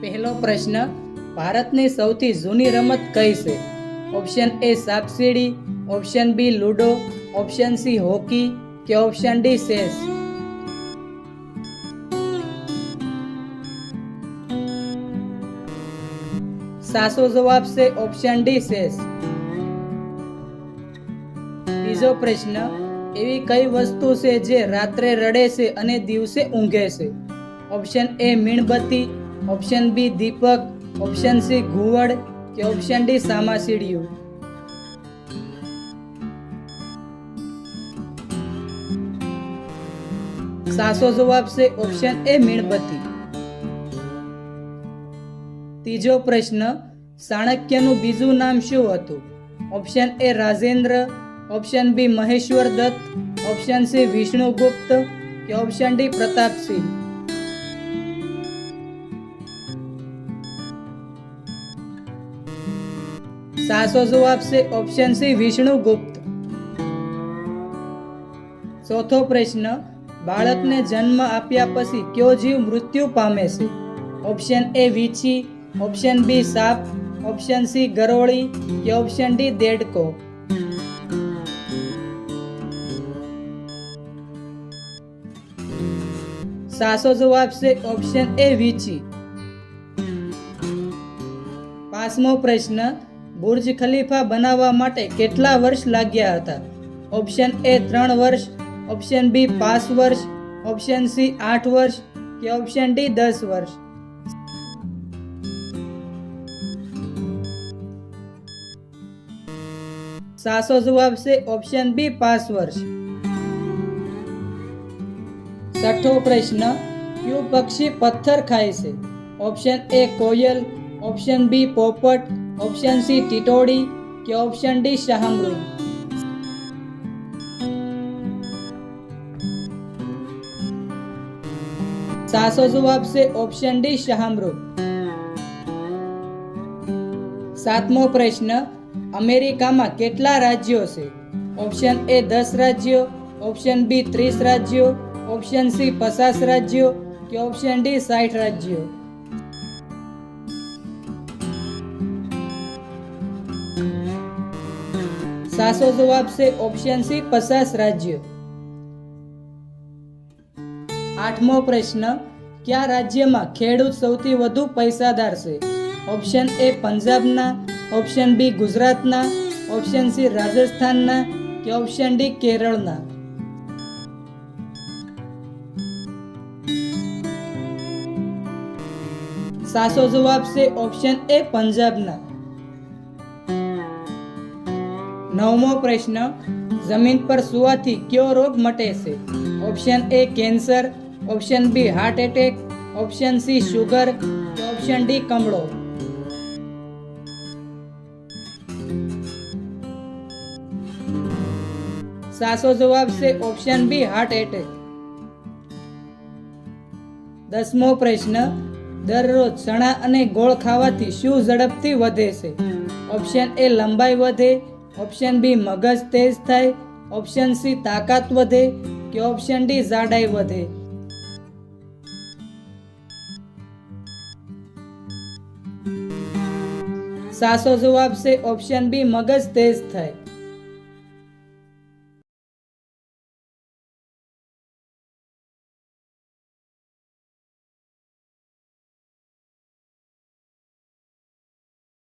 પહેલો પ્રશ્ન, ભારતની સૌથી જૂની રમત કઈ છે? Option A સાપસીડી, option B ludo, option C hockey કે ઓપ્શન ડી ચેસ? સાચો જવાબ છે ઓપ્શન ડી ચેસ. બીજો પ્રશ્ન, એવી કઈ વસ્તુ છે જે રાત્રે રડે છે અને દિવસે ઊંઘે છે? ઓપ્શન એ મીણબત્તી ઓપ્શન બી દીપક ઓપ્શન સી ઘુવડ કે ઓપ્શન ડી સામાસીડિયું સાસો જવાબ છે ઓપ્શન એ મીણબત્તી ત્રીજો પ્રશ્ન ચાણક્યનું બીજું નામ શું હતું option A Rajendra option B Maheshwar Datt option C Vishnugupta કે ઓપ્શન ડી પ્રતાપસિંહ સાચો જવાબ છે ઓપ્શન સી વિષ્ણુગુપ્ત ચોથો પ્રશ્ન, બાળકને જન્મ આપ્યા પછી કયો જીવ મૃત્યુ પામે છે? ઓપ્શન એ વીછી ઓપ્શન બી સાપ ઓપ્શન સી ગરોળી, કે ઓપ્શન ડી દેડકો? સાચો જવાબ છે ઓપ્શન એ વીછી. પાંચમો પ્રશ્ન બુર્જ ખલીફા બનાવવા માટે કેટલા વર્ષ લાગ્યા હતા? ઓપ્શન એ ત્રણ વર્ષ ઓપ્શન બી પાંચ વર્ષ ઓપ્શન સી આઠ વર્ષ કે ઓપ્શન ડી દસ વર્ષ? સાચો જવાબ છે ઓપ્શન બી પાંચ વર્ષ. છઠ્ઠો પ્રશ્ન, કયું પક્ષી પથ્થર ખાય છે? ઓપ્શન એ કોયલ ઓપ્શન બી પોપટ ઓપ્શન સી ટીટોડી કે ઓપ્શન ડી શાહમૃગ સાચો જવાબ છે ઓપ્શન ડી શાહમૃગ સાતમો પ્રશ્ન અમેરિકામાં કેટલા રાજ્યો છે ઓપ્શન એ દસ રાજ્યો ઓપ્શન બી ત્રીસ રાજ્યો ઓપ્શન સી પચાસ રાજ્યો કે ઓપ્શન ડી સાઠ રાજ્યો સાચો જવાબ છે ઓપ્શન સી, પચાસ રાજ્યો. આઠમો પ્રશ્ન, કયા રાજ્યમાં ખેડૂત સૌથી વધુ પૈસાદાર છે? ઓપ્શન એ પંજાબના ઓપ્શન બી ગુજરાતના ઓપ્શન સી રાજસ્થાનના, કે ઓપ્શન ડી કેરળના? સાચો જવાબ છે ઓપ્શન એ પંજાબના. નવમો પ્રશ્ન, જમીન પર સુવાથી કયો રોગ મટે છે? Option A cancer option B heart attack option C sugar option D કમળો. સાચો જવાબ છે ઓપ્શન બી હાર્ટ એટેક દસમો પ્રશ્ન, દરરોજ ચણા અને ગોળ ખાવાથી શું ઝડપથી વધે છે? ઓપ્શન એ લંબાઈ વધે. ઓપ્શન બી મગજ તેજ થાય. ઓપ્શન સી તાકાત વધે કે ઓપ્શન ડી જાડાઈ વધે. સાચો જવાબ છે ઓપ્શન બી મગજ તેજ થાય.